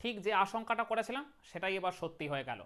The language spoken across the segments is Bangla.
ঠিক যে আশঙ্কাটা করেছিলাম, সেটাই এবার সত্যি হয়ে গেল।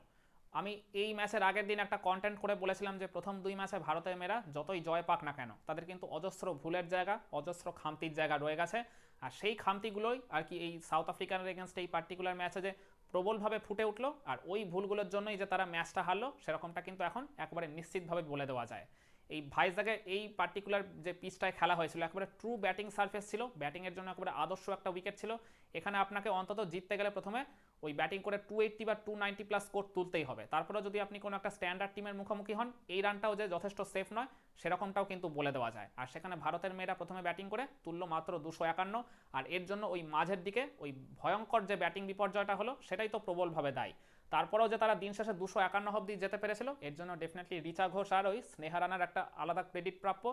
আমি এই ম্যাচের আগের দিন একটা কন্টেন্ট করে বলেছিলাম যে, প্রথম দুই ম্যাচে ভারতের মেয়েরা যতই জয় পাক না কেন, তাদের কিন্তু অজস্র ভুলের জায়গা, অজস্র খামতির জায়গা রয়ে গেছে। আর সেই খামতিগুলোই আর কি এই সাউথ আফ্রিকানের এগেনস্ট এই পার্টিকুলার ম্যাচে যে প্রবলভাবে ফুটে উঠল, আর ওই ভুলগুলোর জন্যই যে তারা ম্যাচটা হারলো, সেরকমটা কিন্তু এখন একবারে নিশ্চিতভাবে বলে দেওয়া যায়। এই ভাইজাগে এই পার্টিকুলার যে পিচটায় খেলা হয়েছিল, একেবারে ট্রু ব্যাটিং সারফেস ছিল। ব্যাটিংয়ের জন্য একেবারে আদর্শ একটা উইকেট ছিল। এখানে আপনাকে অন্তত জিততে গেলে প্রথমে ওই ব্যাটিং করে টু এইট্টি বা টু নাইনটি প্লাস স্কোর তুলতেই হবে। তারপরে যদি আপনি কোনো একটা স্ট্যান্ডার্ড টিমের মুখোমুখি হন, এই রানটাও যে যথেষ্ট সেফ নয়, সেরকমটাও কিন্তু বলে দেওয়া যায়। আর সেখানে ভারতের মেয়েরা প্রথমে ব্যাটিং করে, তুললো মাত্র দুশো একান্ন। আর এর জন্য ওই মাঝের দিকে ওই ভয়ঙ্কর যে ব্যাটিং বিপর্যয়টা হলো, সেটাই তো প্রবলভাবে দায়ী। তারপরেও যে তারা দিন শেষে দুশো একান্ন অব্দি যেতে পেরেছিল, এর জন্য ডেফিনেটলি রিচা ঘোষ আর ওই স্নেহা রানার একটা আলাদা ক্রেডিট প্রাপ্য।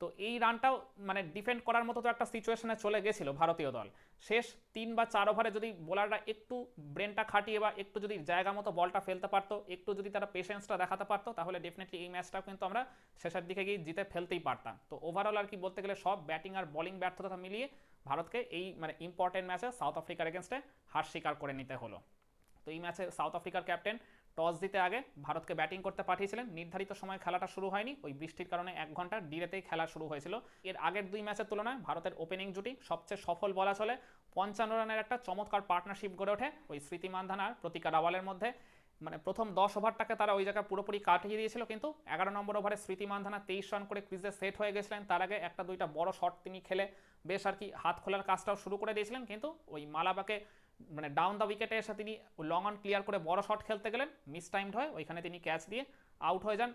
তো এই রানটাও মানে ডিফেন্ড করার মতো তো একটা সিচুয়েশনে চলে গেছিল ভারতীয় দল। শেষ তিন বা চার ওভারে যদি বোলাররা একটু ব্রেনটা খাটিয়ে বা একটু যদি জায়গা মতো বলটা ফেলতে পারতো, একটু যদি তারা পেশেন্সটা দেখাতে পারতো, তাহলে ডেফিনেটলি এই ম্যাচটাও কিন্তু আমরা শেষের দিকে গিয়ে জিতে ফেলতেই পারতাম। তো ওভারঅল আর কি বলতে গেলে সব ব্যাটিং আর বোলিং ব্যর্থতা মিলিয়ে ভারতকে এই মানে ইম্পর্টেন্ট ম্যাচে সাউথ আফ্রিকার এগেনস্টে হার স্বীকার করে নিতে হলো। তো এই ম্যাচে সাউথ আফ্রিকার ক্যাপ্টেন টস দিতে আগে ভারতকে ব্যাটিং করতে পাঠিয়েছিলেন। নির্ধারিত সময় খেলাটা শুরু হয়নি। ওই বৃষ্টির কারণে এক ঘণ্টা ডিরেতেই খেলা শুরু হয়েছিল। এর আগের দুই ম্যাচের তুলনায় ভারতের ওপেনিং জুটি সবচেয়ে সফল বলা চলে। পঞ্চান্ন রানের একটা চমৎকার পার্টনারশিপ গড়ে ওঠে ওই স্মৃতি মান্ধানার প্রতিকা রাওয়ালের মধ্যে। মানে প্রথম দশ ওভারটাকে তারা ওই জায়গায় পুরোপুরি কাটিয়ে দিয়েছিল, কিন্তু এগারো নম্বর ওভারে স্মৃতি মান্ধানা তেইশ রান করে ক্রিজে সেট হয়ে গেছিলেন। তার আগে একটা দুইটা বড় শট তিনি খেলে বেশ আর কি হাত খোলার কাজটাও শুরু করে দিয়েছিলেন, কিন্তু ওই মালাবাকে মানে ডাউন দ্য উইকেটে এসে তিনি লং অন ক্লিয়ার করে বড় শট খেলতে গেলেন মিস টাইমড হয় ওইখানে তিনি ক্যাচ দিয়ে আউট হয়ে যান।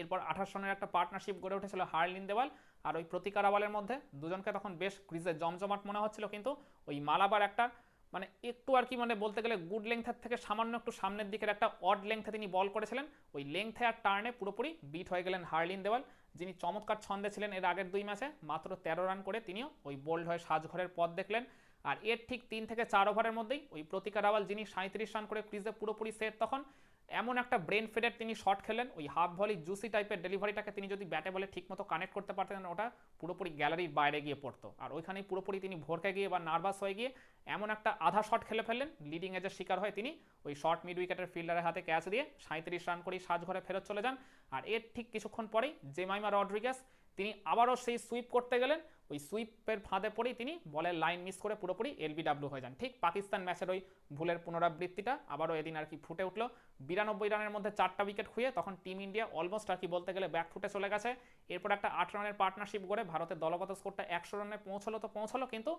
এরপর আঠাশ রানের একটা পার্টনারশিপ গড়ে উঠেছিল হার্লিন দেওয়াল আর ওই প্রতিকার আওয়ালের মধ্যে দুজনকে তখন বেশ ক্রিজে জমজমাট মনে হচ্ছিল কিন্তু ওই মালাবার একটা মানে একটু আর কি মানে বলতে গেলে গুড লেংথের থেকে সামান্য একটু সামনের দিকের একটা অড লেংথে তিনি বল করেছিলেন। ওই লেংথে আর টার্নে পুরোপুরি বিট হয়ে গেলেন হার্লিন দেওয়াল যিনি চমৎকার ছন্দে ছিলেন এর আগের দুই ম্যাচে মাত্র তেরো রান করে তিনিও ওই বোল্ড হয়ে সাজঘরের পথ দেখলেন। আর এর ঠিক তিন থেকে চার ওভারের মধ্যেই ওই প্রতিকার রাওয়াল যিনি সাঁত্রিশ রান করে ক্রিজে পুরোপুরি সেট তখন, এমন একটা ব্রেন ফেডের তিনি শট খেলেন, ওই হাফ ভলি জুসি টাইপের ডেলিভারিটাকে তিনি যদি ব্যাটে বলে ঠিকমতো কানেক্ট করতে পারতেন, ওটা পুরোপুরি গ্যালারির বাইরে গিয়ে পড়তো। আর ওইখানেই পুরোপুরি তিনি ভরকে গিয়ে বা নার্ভাস হয়ে গিয়ে এমন একটা আধা শট খেলে ফেললেন, লিডিং এজের শিকার হয় তিনি ওই শর্ট মিড উইকেটের ফিল্ডারের হাতে ক্যাচ দিয়ে সাঁত্রিশ রান করেই সাজঘরে ফেরত চলে যান। আর এর ঠিক কিছুক্ষণ পরেই জেমাইমা রড্রিগাস তিনি আবারও সেই সুইপ করতে গেলেন। ওই সুইপের ফাঁদে পড়েই তিনি বলের লাইন মিস করে পুরোপুরি এলবিডাব্লিউ হয়ে যান। ঠিক পাকিস্তান ম্যাচের ওই ভুলের পুনরাবৃত্তিটা আবারও এদিন আর কি ফুটে উঠল। বিরানব্বই রানের মধ্যে চারটা উইকেট খুঁয়ে তখন টিম ইন্ডিয়া অলমোস্ট আর কি বলতে গেলে ব্যাক ফুটে চলে গেছে। এরপর একটা আট রানের পার্টনারশিপ করে ভারতের দলগত স্কোরটা একশো রানে পৌঁছলো তো পৌঁছলো। কিন্তু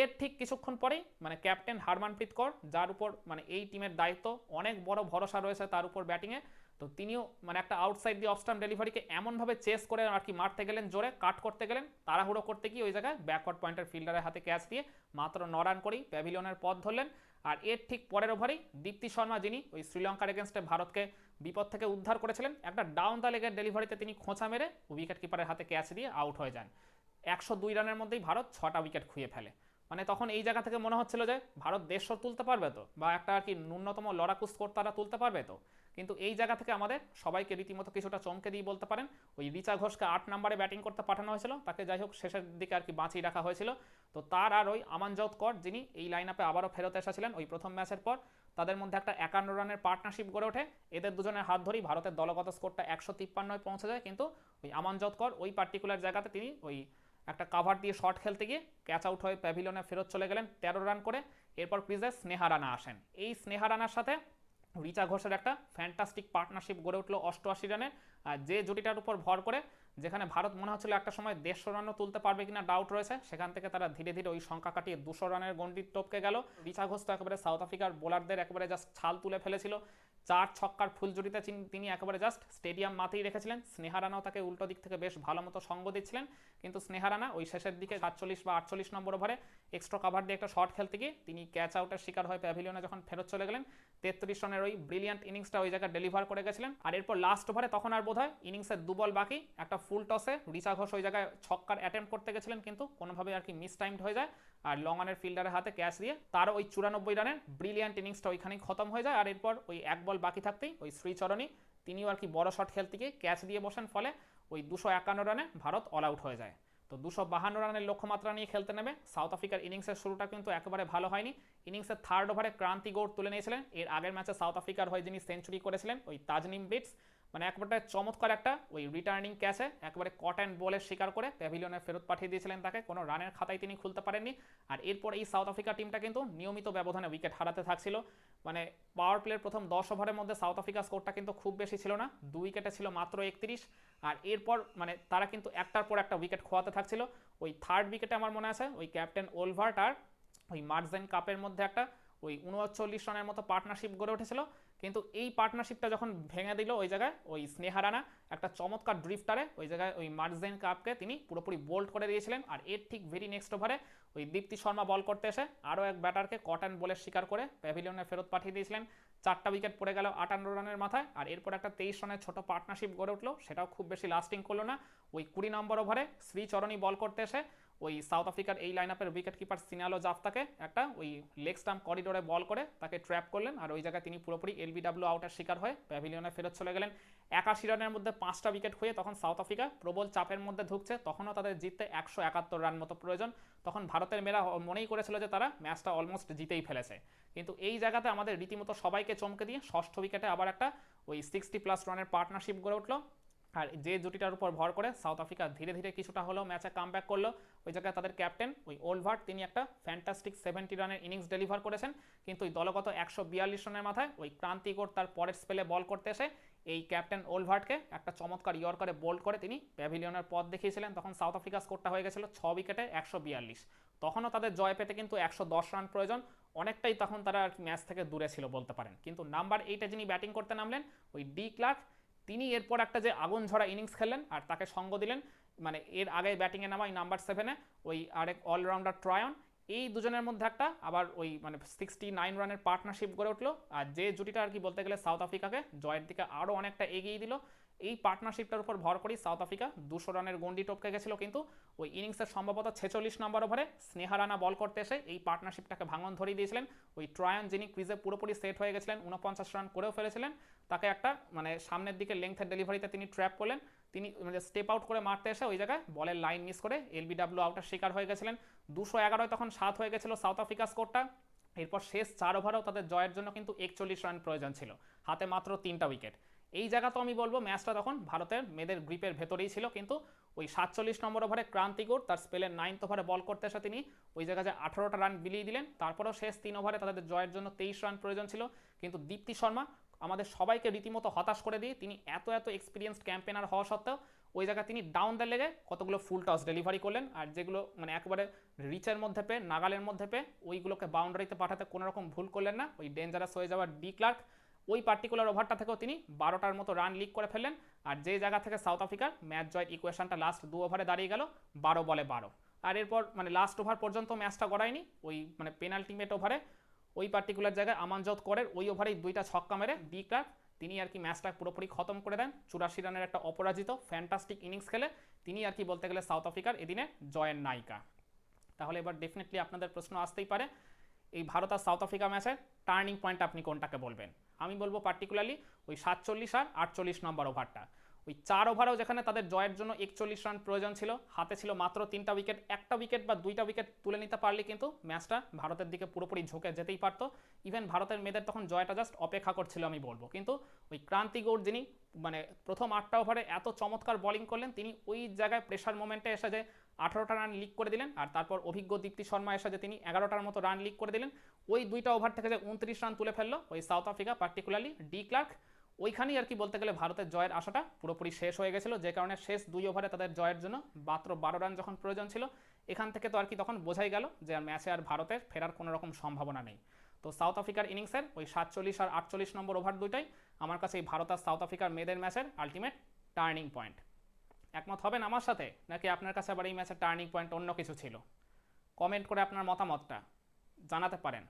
এর ঠিক কিছুক্ষণ পরেই মানে ক্যাপ্টেন হারমানপ্রীত কর, যার উপর মানে এই টিমের দায়িত্ব অনেক বড় ভরসা রয়েছে তার উপর ব্যাটিংয়ে তো তিনিও মানে একটা আউটসাইড দিয়ে অফস্টাম ডেলিভারিকে এমনভাবে চেস করে আর কি মারতে গেলেন, জোরে কাট করতে গেলেন, তাড়াহুড়ো করতে গিয়ে ওই জায়গায় ব্যাকওয়ার্ড পয়েন্টের ফিল্ডারের হাতে ক্যাচ দিয়ে মাত্র ন রান করেই প্যাভিলিয়নের পথ ধরলেন। আর এর ঠিক পরের ওভারেই দীপ্তি শর্মা যিনি ওই শ্রীলঙ্কার এগেনস্টে ভারতকে বিপদ থেকে উদ্ধার করেছিলেন, একটা ডাউন দ্য লেগের ডেলিভারিতে তিনি খোঁচা মেরে উইকেট কিপারের হাতে ক্যাচ দিয়ে আউট হয়ে যান। একশো দুই রানের মধ্যেই ভারত ছটা উইকেট খুঁয়ে ফেলে। মানে তখন এই জায়গা থেকে মনে হচ্ছিল যে ভারত দেড়শো তুলতে পারবে তো? বা একটা আর কি ন্যূনতম লড়াকু স্কোর তারা তুলতে পারবে তো? কিন্তু এই জায়গা থেকে আমাদের সবাইকে রীতিমতো কিছুটা চমকে দিয়ে বলতে পারেন। ওই রিচা ঘোষকে আট নম্বরে ব্যাটিং করতে পাঠানো হয়েছিল। তাকে যাই হোক শেষের দিকে আর কি বাঁচিয়ে রাখা হয়েছিল। তো তার আর ওই আমানজত কর, যিনি এই লাইন আপে আবারও ফেরত এসেছিলেন ওই প্রথম ম্যাচের পর, তাদের মধ্যে একটা একান্ন রানের পার্টনারশিপ গড়ে ওঠে। এদের দুজনের হাত ধরেই ভারতের দলগত স্কোরটা একশো তিপ্পান্নয় পৌঁছে যায়। কিন্তু ওই আমানজত কর ওই পার্টিকুলার জায়গাতে তিনি ওই একটা কাভার দিয়ে শট খেলতে গিয়ে ক্যাচ আউট হয়ে প্যাভিলিয়নে ফেরত চলে গেলেন তেরো রান করে। এরপর ক্রিজে স্নেহা রানা আসেন। এই স্নেহা রানার সাথে রিচা ঘোষের একটা ফ্যান্টাস্টিক পার্টনারশিপ গড়ে উঠল অষ্টআশি রানে। যে জুটিটার উপর ভর করে, যেখানে ভারত মনে হচ্ছিল একটা সময় দেড়শো রানও তুলতে পারবে কিনা ডাউট রয়েছে, সেখান থেকে তারা ধীরে ধীরে ওই সংখ্যা কাটিয়ে দুশো রানের গন্ডি টপকে গেল। রিচা ঘোষ তো একেবারে সাউথ আফ্রিকার বোলারদের একেবারে জাস্ট ছাল তুলে ফেলেছিল। চার ছক্কার ফুলজুরিতে তিনি একেবারে জাস্ট স্টেডিয়াম মাতেই রেখেছিলেন। স্নেহারানাও তাকে উল্টো দিক থেকে বেশ ভালো মতো সঙ্গ দিচ্ছিলেন। কিন্তু স্নেহারানা ওই শেষের দিকে সাতচল্লিশ বা আটচল্লিশ নম্বর ওভারে এক্সট্রা কাভার দিয়ে একটা শট খেলতে গিয়ে তিনি ক্যাচ আউটের শিকার হয়ে প্যাভিলিয়নে যখন ফেরত চলে গেলেন, তেত্রিশ রানের ওই ব্রিলিয়ান্ট ইনিংসটা ওই জায়গায় ডেলিভার করে গেছিলেন। আর এরপর লাস্ট ওভারে তখন আর বোধ হয় ইনিংসের দুবল বাকি, একটা ফুল টসে রিচা ঘোষ ওই জায়গায় ছক্কার অ্যাটেম্প করতে গেছিলেন, কিন্তু কোনোভাবে আর কি মিস টাইমড হয়ে যায়। আর লং অনের ফিল্ডারের হাতে ক্যাচ দিয়ে তার ওই চুরানব্বই রানের ব্রিলিয়ান্ট ইনিংসটা ওইখানেই খতম হয়ে যায়। আর এরপর ওই এক বল বাকি থাকতেই ওই শ্রীচরণী তিনিও আর কি বড় শট খেলতে গিয়ে ক্যাচ দিয়ে বসেন, ফলে ওই দুশো একান্ন রানে ভারত অল আউট হয়ে যায়। তো দুশো বাহান্ন রানের লক্ষ্যমাত্রা নিয়ে খেলতে নেবে সাউথ আফ্রিকার ইনিংসের শুরুটা কিন্তু একেবারে ভালো হয়নি। ইনিংসের থার্ড ওভারে ক্রান্তি গৌড় তুলে নিয়েছিলেন। এর আগের ম্যাচে সাউথ আফ্রিকার হয়ে যিনি সেঞ্চুরি করেছিলেন, ওই তাজনিম বিটস মানে একবারে চমৎকার একটা, ওই রিটার্নিং ক্যাচে একবারে কট অ্যান্ড বলের শিকার করে প্যাভিলিয়নে ফেরত পাঠিয়ে দিয়েছিলেন তাকে। কোনো রানের খাতায় তিনি খুলতে পারেননি। আর এরপর এই সাউথ আফ্রিকা টিমটা কিন্তু নিয়মিত ব্যবধানে উইকেট হারাতে থাকছিল। মানে পাওয়ার প্লের প্রথম দশ ওভারের মধ্যে সাউথ আফ্রিকা স্কোরটা কিন্তু খুব বেশি ছিল না। দু উইকেটে ছিল মাত্র একত্রিশ। আর এরপর মানে তারা কিন্তু একটার পর একটা উইকেট খোয়াতে থাকছিল। ওই থার্ড উইকেটে আমার মনে আছে, ওই ক্যাপ্টেন ওলভার্ট আর ওই মার্জেন কাপের মধ্যে একটা ওই উনচল্লিশ রানের মতো পার্টনারশিপ গড়ে উঠেছিল। কিন্তু এই পার্টনারশিপটা যখন ভেঙে দিল ওই জায়গায়, ওই স্নেহারানা একটা চমৎকার ড্রিফটারে ওই জায়গায় ওই মার্জেন কাপকে তিনি পুরোপুরি বোল্ড করে দিয়েছিলেন। আর এর ঠিক ভেরি নেক্সট ওভারে ওই দীপ্তি শর্মা বল করতে এসে আরও এক ব্যাটারকে কটন বলে শিকার করে প্যাভিলিয়নে ফেরত পাঠিয়ে দিয়েছিলেন। চারটা উইকেট পড়ে গেল আটান্ন রানের মাথায়। আর এরপর একটা তেইশ রানের ছোট পার্টনারশিপ গড়ে উঠল, সেটাও খুব বেশি লাস্টিং করল না। ওই কুড়ি নম্বর ওভারে শ্রীচরণী বল করতে এসে ওই সাউথ আফ্রিকার এই লাইন আপের উইকেট কিপার সিনালো জাফতাকে একটা ওই লেগ স্টাম্প করিডোরে বল করে তাকে ট্র্যাপ করলেন আর ওই জায়গায় তিনি পুরোপুরি এলবিডাব্লিউ আউটের শিকার হয়ে প্যাভিলিয়নে ফেরত চলে গেলেন। একাশি রানের মধ্যে পাঁচটা উইকেট হয়ে তখন সাউথ আফ্রিকা প্রবল চাপের মধ্যে ঢুকছে, তখনও তাদের জিততে একশো একাত্তর রান মতো প্রয়োজন। তখন ভারতের মেয়েরা মনেই করেছিল যে তারা ম্যাচটা অলমোস্ট জিতেই ফেলেছে। কিন্তু এই জায়গাতে আমাদের রীতিমতো সবাইকে চমকে দিয়ে ষষ্ঠ উইকেটে আবার একটা ওই সিক্সটি প্লাস রানের পার্টনারশিপ গড়ে উঠল। আর যে জুটিটার উপর ভর করে সাউথ আফ্রিকা ধীরে ধীরে কিছুটা হলেও ম্যাচে কাম করল, ওই জায়গায় তাদের ক্যাপ্টেন ওই ওলভার্ট তিনি একটা ফ্যান্টাস্টিক সেভেন্টি রানের ইনিংস ডেলিভার করেছেন। কিন্তু ওই দলগত একশো বিয়াল্লিশ রানের মাথায় ওই ক্রান্তিকর তার পরের স্পেলে বল করতে এসে এই ক্যাপ্টেন ওলভার্টকে একটা চমৎকার ইয়র্কারে বোল্ড করে তিনি প্যাভিলিয়নের পথ দেখিয়েছিলেন। তখন সাউথ আফ্রিকা স্কোরটা হয়ে গেছিল ছ উইকেটে একশো বিয়াল্লিশ। তখনও তাদের জয় পেতে কিন্তু একশো দশ রান প্রয়োজন। অনেকটাই তখন তারা আর ম্যাচ থেকে দূরে ছিল বলতে পারেন। কিন্তু নাম্বার এইটে যিনি ব্যাটিং করতে নামলেন, ওই ডি ক্লার্ক তিনি এরপর একটা যে আগুন ঝরা ইনিংস খেলেন আর তাকে সঙ্গ দিলেন মানে এর আগে ব্যাটিংয়ে নামা ওই নাম্বার সেভেনে ওই আরেক অলরাউন্ডার ট্রায়ন এই দুজনের মধ্যে একটা আবার ওই মানে সিক্সটি নাইন রানের পার্টনারশিপ গড়ে উঠল আর যে জুটিটা আর কি বলতে গেলে সাউথ আফ্রিকাকে জয়ের দিকে আরও অনেকটা এগিয়ে দিল। এই পার্টনারশিপটার উপর ভর করেই সাউথ আফ্রিকা দুশো রানের গন্ডি টপকে গেছিল কিন্তু ওই ইনিংসের সম্ভবত ছেচল্লিশ নম্বর ওভারে স্নেহারানা বল করতে এসে এই পার্টনারশিপটাকে ভাঙন ধরিয়ে দিয়েছিলেন। ওই ট্রায়ন যিনি ক্রিজে পুরোপুরি সেট হয়ে গেছিলেন, উনপঞ্চাশ রান করেও ফেলেছিলেন। তাকে একটা মানে সামনের দিকে লেংথের ডেলিভারিতে তিনি ট্র্যাপ করলেন। তিনি মানে স্টেপ আউট করে মারতে এসে ওই জায়গায় বলের লাইন মিস করে এলবিডাব্লিউ আউটের শিকার হয়ে গেছিলেন। দুশো এগারোয় তখন সাত হয়ে গেছিল সাউথ আফ্রিকা স্কোরটা এরপর শেষ চার ওভারেও তাদের জয়ের জন্য কিন্তু একচল্লিশ রান প্রয়োজন ছিল। হাতে মাত্র তিনটা উইকেট এই জায়গা তো আমি বলব, ম্যাচটা তখন ভারতের মেয়েদের গ্রিপের ভেতরেই ছিল। কিন্তু ওই সাতচল্লিশ নম্বর ওভারে ক্রান্তিকুর, তার স্পেলের নাইন্থ ওভারে বল করতে এসে তিনি ওই জায়গায় যে আঠারোটা রান বিলিয়ে দিলেন। তারপরেও শেষ তিন ওভারে তাদের জয়ের জন্য তেইশ রান প্রয়োজন ছিল। কিন্তু দীপ্তি শর্মা আমাদের সবাইকে রীতিমতো হতাশ করে দিয়ে তিনি এত এত এক্সপিরিয়েন্সড ক্যাম্পেনার হওয়া সত্ত্বেও ওই জায়গায় তিনি ডাউন দ্য লেগে কতগুলো ফুল টস ডেলিভারি করলেন আর যেগুলো মানে একেবারে রিচের মধ্যে পেয়ে, নাগালের মধ্যে পেয়ে ওইগুলোকে বাউন্ডারিতে পাঠাতে কোনো রকম ভুল করলেন না। ওই ডেঞ্জারাস হয়ে যাওয়ার ডি ক্লার্ক ওই পার্টিকুলার ওভারটা থেকেও তিনি বারোটার মতো রান লিক করে ফেললেন আর যে জায়গা থেকে সাউথ আফ্রিকার ম্যাচ জয়ের ইকুয়েশনটা লাস্ট দু ওভারে দাঁড়িয়ে গেল, বারো বলে বারো। আর এরপর মানে লাস্ট ওভার পর্যন্ত ম্যাচটা গড়ায়নি, ওই মানে পেনাল্টিমেট ওভারে ওই পার্টিকুলার জায়গায় আমানজত করের ওই ওভারেই দুইটা ছক্কা মেরে ডি ক্লার্ক তিনি আর কি ম্যাচটা পুরোপুরি খতম করে দেন। চুরাশি রানের একটা অপরাজিত ফ্যান্টাস্টিক ইনিংস খেলে তিনি আর কি বলতে গেলে সাউথ আফ্রিকার এদিনে জয়ের নায়িকা। তাহলে এবার ডেফিনেটলি আপনাদের প্রশ্ন আসতেই পারে, এই ভারত আর সাউথ আফ্রিকা ম্যাচের টার্নিং পয়েন্ট আপনি কোনটাকে বলবেন? আমি বলব পার্টিকুলারলি ওই সাতচল্লিশ আর আটচল্লিশ নম্বর ওভারটা ওই চার ওভারেও যেখানে তাদের জয়ের জন্য একচল্লিশ রান প্রয়োজন ছিল, হাতে ছিল মাত্র তিনটা উইকেট একটা উইকেট বা দুইটা উইকেট তুলে নিতে পারলে কিন্তু ম্যাচটা ভারতের দিকে পুরোপুরি ঝুঁকে যেতেই পারতো। ইভেন ভারতের মেয়েদের তখন জয়টা জাস্ট অপেক্ষা করছিল আমি বলব। কিন্তু ওই ক্রান্তি গৌড় যিনি মানে প্রথম আটটা ওভারে এত চমৎকার বোলিং করলেন, তিনি ওই জায়গায় প্রেশার মোমেন্টে এসে যে আঠারোটা রান লিক করে দিলেন আর তারপর অভিজ্ঞ দীপ্তি শর্মা এসে যে তিনি এগারোটার মতো রান লিক করে দিলেন, ওই দুইটা ওভার থেকে যে উনত্রিশ রান তুলে ফেলল ওই South Africa particularly de Klerk ওইখানেই আর কি বলতে গেলে ভারতের জয়ের আশাটা পুরোপুরি শেষ হয়ে গেছিল, যে কারণে শেষ দুই ওভারে তাদের জয়ের জন্য মাত্র বারো রান যখন প্রয়োজন ছিল, এখান থেকে তো আর কি তখন বোঝাই গেল যে আর ম্যাচে আর ভারতের ফেরার কোনো রকম সম্ভাবনা নেই। তো সাউথ আফ্রিকার ইনিংসের ওই সাতচল্লিশ আর আটচল্লিশ নম্বর ওভার দুইটাই আমার কাছে এই ভারত আর সাউথ আফ্রিকার মেয়েদের ম্যাচের আলটিমেট টার্নিং পয়েন্ট একমত হবেন আমার সাথে, নাকি আপনার কাছে আবার এই ম্যাচের টার্নিং পয়েন্ট অন্য কিছু ছিল? কমেন্ট করে আপনার মতামতটা জানাতে পারেন।